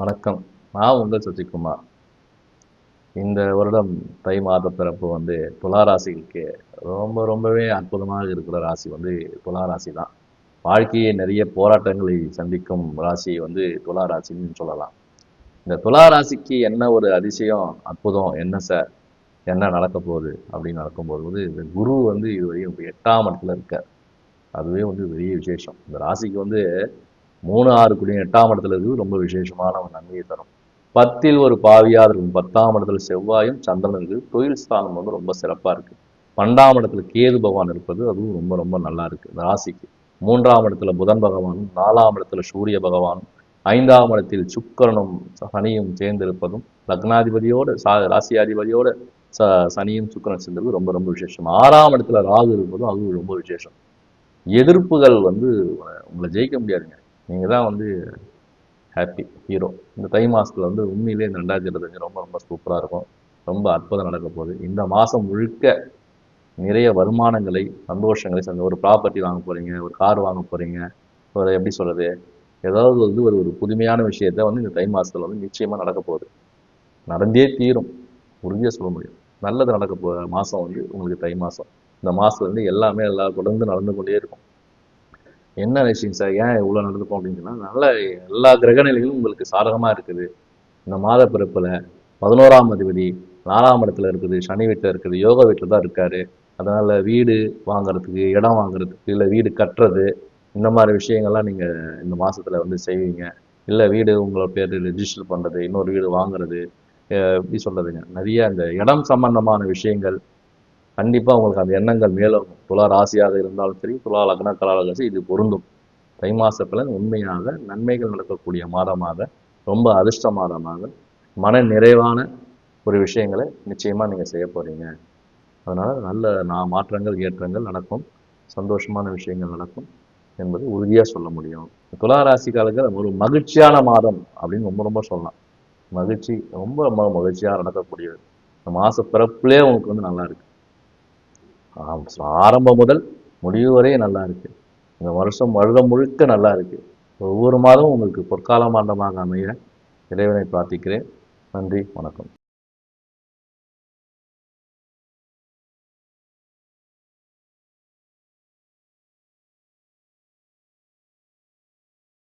வணக்கம். நான் உங்கள் சசிகுமார். இந்த வருடம் தை மாத பிறப்பு வந்து துலா ராசிக்கு ரொம்ப ரொம்பவே அற்புதமாக இருக்கிற ராசி வந்து துலா ராசி தான் வாழ்க்கையை நிறைய போராட்டங்களை சந்திக்கும் ராசி வந்து துலா ராசின்னு சொல்லலாம். இந்த துலா ராசிக்கு என்ன ஒரு அதிசயம் அற்புதம் என்ன சார் என்ன நடக்க போகுது அப்படின்னு நடக்கும்போது வந்து இந்த குரு வந்து இதுவரையும் எட்டாம் இடத்துல இருக்கார். அதுவே வந்து பெரிய விசேஷம். இந்த ராசிக்கு வந்து மூணு ஆறு குடி எட்டாம் இடத்துல இருக்குது. ரொம்ப விசேஷமான ஒரு நன்மையை தரும். பத்தில் ஒரு பாவியாக இருக்கும். பத்தாம் இடத்துல செவ்வாயும் சந்திரன் இருக்குது. தொழில் ஸ்தானம் வந்து ரொம்ப சிறப்பாக இருக்குது பன்னெண்டாம் இடத்துல கேது பகவான் இருப்பது அதுவும் ரொம்ப ரொம்ப நல்லா இருக்குது இந்த ராசிக்கு. மூன்றாம் இடத்துல புதன் பகவானும் நாலாம் இடத்துல சூரிய பகவானும் ஐந்தாம் இடத்தில் சுக்கரனும் சனியும் சேர்ந்திருப்பதும் லக்னாதிபதியோடு சா ராசியாதிபதியோடு ச சனியும் சுக்கரன் சேர்ந்தது ரொம்ப ரொம்ப விசேஷம். ஆறாம் இடத்துல ராகு இருப்பதும் அதுவும் ரொம்ப விசேஷம். எதிர்ப்புகள் வந்து உங்களை ஜெயிக்க முடியாதுங்க. நீங்கள் தான் வந்து ஹாப்பி ஹீரோ இந்த தை மாதத்தில் வந்து உண்மையிலே இந்த ரெண்டாயிரத்தி இருபத்தஞ்சு ரொம்ப ரொம்ப சூப்பராக இருக்கும். ரொம்ப அற்புதம் நடக்க போகுது. இந்த மாதம் முழுக்க நிறைய வருமானங்களை சந்தோஷங்களை சந்த ஒரு ப்ராப்பர்ட்டி வாங்க போகிறீங்க ஒரு கார் வாங்க போகிறீங்க ஒரு எப்படி சொல்கிறது ஏதாவது வந்து ஒரு ஒரு புதுமையான விஷயத்த வந்து இந்த தை மாதத்தில் வந்து நிச்சயமாக நடக்க போகுது. நடந்தே தீரும். உறுதியாக சொல்ல முடியும். நல்லது நடக்க போ மாதம் வந்து உங்களுக்கு தை மாதம் இந்த மாதம் வந்து எல்லாமே எல்லா தொடர்ந்து நடந்து கொண்டே இருக்கும். என்ன விஷயம் சார்? ஏன் இவ்வளோ நடந்துப்போம் அப்படின்னு சொன்னால் நல்ல எல்லா கிரகநிலைகளும் உங்களுக்கு சாதகமாக இருக்குது. இந்த மாத பிறப்பில் பதினோராம் அதிபதி நாலாம் இடத்துல இருக்குது சனி வீட்டில் இருக்குது யோக வீட்டில் தான் இருக்காரு. அதனால் வீடு வாங்குறதுக்கு இடம் வாங்குறதுக்கு இல்லை வீடு கட்டுறது இந்த மாதிரி விஷயங்கள்லாம் நீங்கள் இந்த மாதத்தில் வந்து செய்வீங்க. இல்லை வீடு உங்களோட பேர் ரிஜிஸ்டர் பண்ணுறது இன்னொரு வீடு வாங்குறது எப்படி சொல்கிறதுங்க நிறைய இந்த இடம் சம்பந்தமான விஷயங்கள் கண்டிப்பாக உங்களுக்கு அந்த எண்ணங்கள் மேலும் துலா ராசியாக இருந்தாலும் சரி துலா லக்னக்களாக சரி இது பொருந்தும். தை மாச பலன் உண்மையாக நன்மைகள் நடக்கக்கூடிய மாதமாக ரொம்ப அதிர்ஷ்ட மாதமாக மன நிறைவான ஒரு விஷயங்களை நிச்சயமாக நீங்கள் செய்ய போகிறீங்க அதனால் நல்ல நான் மாற்றங்கள் ஏற்றங்கள் நடக்கும். சந்தோஷமான விஷயங்கள் நடக்கும் என்பது உறுதியாக சொல்ல முடியும். துலா ராசிக்காரர்கள் ஒரு மகிழ்ச்சியான மாதம் அப்படின்னு ரொம்ப ரொம்ப சொல்லலாம். மகிழ்ச்சி ரொம்ப ரொம்ப மகிழ்ச்சியாக நடக்கக்கூடியது. இந்த மாத பிறப்புலே உங்களுக்கு வந்து நல்லா இருக்கு. ஆரம்பம் முதல் முடிவு வரையே நல்லா இருக்கு. இந்த வருஷம் வருடம் முழுக்க நல்லா இருக்கு. ஒவ்வொரு மாதமும் உங்களுக்கு பொற்கால மாண்டமாக அமைய இறைவனை பிரார்த்திக்கிறேன். நன்றி வணக்கம்.